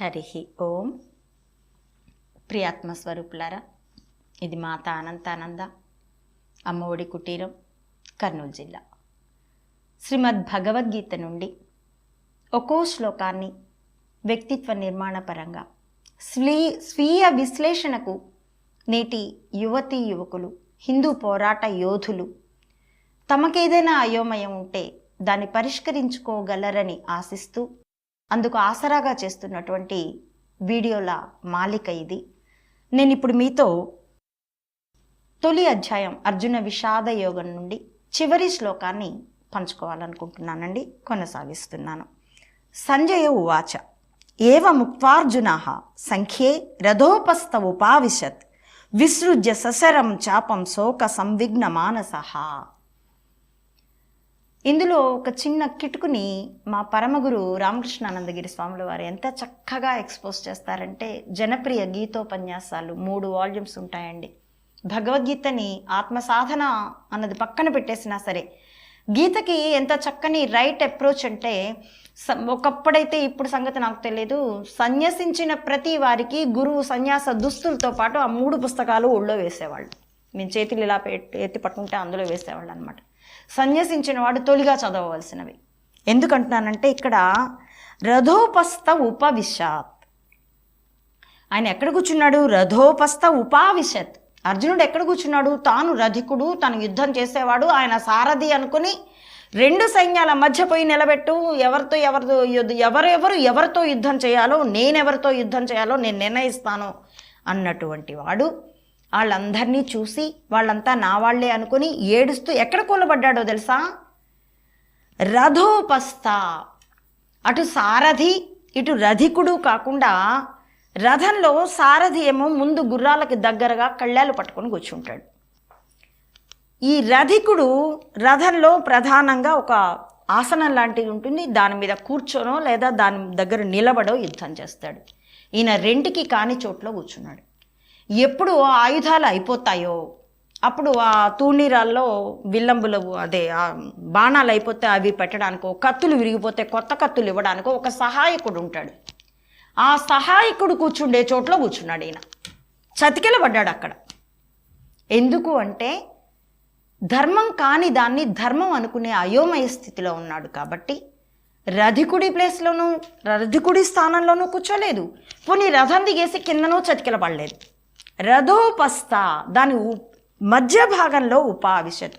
హరి ఓం. ప్రియాత్మస్వరూపులారా ఇది మాత అనంతానంద అమ్మఒడి కుటీరం కర్నూలు జిల్లా. శ్రీమద్ భగవద్గీత నుండి ఒక్కో శ్లోకాన్ని వ్యక్తిత్వ నిర్మాణ పరంగా స్వీ స్వీయ విశ్లేషణకు నేటి యువతీ యువకులు హిందూ పోరాట యోధులు తమకేదైనా అయోమయం ఉంటే దాన్ని పరిష్కరించుకోగలరని ఆశిస్తూ అందుకు ఆసరాగా చేస్తున్నటువంటి వీడియోల మాలిక ఇది. నేను ఇప్పుడు మీతో తొలి అధ్యాయం అర్జున విషాద యోగం నుండి చివరి శ్లోకాన్ని పంచుకోవాలనుకుంటున్నానండి. కొనసాగిస్తున్నాను. సంజయ ఉవాచ. ఏవ ముక్వార్జున సంఖ్యే రథోపస్థ ఉపావిశత్. విసృజ్య ససరం చాపం శోక సంవిఘ్న మానస. ఇందులో ఒక చిన్న కిటుకుని మా పరమగురు రామకృష్ణానందగిరి స్వాముల వారు ఎంత చక్కగా ఎక్స్పోజ్ చేస్తారంటే జనప్రియ గీతోపన్యాసాలు మూడు వాల్యూమ్స్ ఉంటాయండి. భగవద్గీతని ఆత్మ సాధన అన్నది పక్కన పెట్టేసినా సరే గీతకి ఎంత చక్కని రైట్ అప్రోచ్ అంటే స- ఒకప్పుడైతే ఇప్పుడు సంగతి నాకు తెలియదు సన్యసించిన ప్రతి వారికి గురువు సన్యాస దుస్తులతో పాటు ఆ మూడు పుస్తకాలు ఒళ్ళో వేసేవాళ్ళు. మేము చేతులు ఇలా పెట్టి ఎత్తి పట్టుకుంటే అందులో వేసేవాళ్ళు అనమాట సన్యసించిన వాడు తొలిగా చదవవలసినవి. ఎందుకంటున్నానంటే ఇక్కడ రథోపస్థ ఉపవిశాత్. ఆయన ఎక్కడ కూర్చున్నాడు? రథోపస్థ ఉపావిశత్. అర్జునుడు ఎక్కడ కూర్చున్నాడు? తాను రధికుడు తను యుద్ధం చేసేవాడు ఆయన సారథి అనుకుని రెండు సైన్యాల మధ్య పోయి నిలబెట్టు ఎవరితో ఎవరితో యుద్ధ ఎవరెవరు ఎవరితో యుద్ధం చేయాలో నేనెవరితో యుద్ధం చేయాలో నేను నిర్ణయిస్తాను అన్నటువంటి వాడు వాళ్ళందరినీ చూసి వాళ్ళంతా నా వాళ్ళే అనుకుని ఏడుస్తూ ఎక్కడ కూలబడ్డాడో తెలుసా? రథోపస్థ. అటు సారథి ఇటు రధికుడు కాకుండా రథంలో సారథి ఏమో ముందు గుర్రాలకి దగ్గరగా కళ్ళాలు పట్టుకొని కూర్చుంటాడు. ఈ రధికుడు రథంలో ప్రధానంగా ఒక ఆసనం లాంటిది ఉంటుంది. దాని మీద కూర్చోనో లేదా దాని దగ్గర నిలబడో యుద్ధం చేస్తాడు. ఈయన రెంటికి కాని చోట్లో కూర్చున్నాడు. ఎప్పుడు ఆయుధాలు అయిపోతాయో అప్పుడు ఆ తూణీరాల్లో విల్లంబులు అదే ఆ బాణాలు అయిపోతే అవి పెట్టడానికో కత్తులు విరిగిపోతే కొత్త కత్తులు ఇవ్వడానికో ఒక సహాయకుడు ఉంటాడు. ఆ సహాయకుడు కూర్చుండే చోట్లో కూర్చున్నాడు ఈయన. చతికిలబడ్డాడు అక్కడ. ఎందుకు అంటే ధర్మం కాని దాన్ని ధర్మం అనుకునే అయోమయ స్థితిలో ఉన్నాడు కాబట్టి రధికుడి ప్లేస్లోనూ రధికుడి స్థానంలోనూ కూర్చోలేదు. పోనీ రథం దిగేసి కిందనూ చతికిలపడలేదు రథోపస్థ దాని ఉ- మధ్య భాగంలో ఉపావిశత్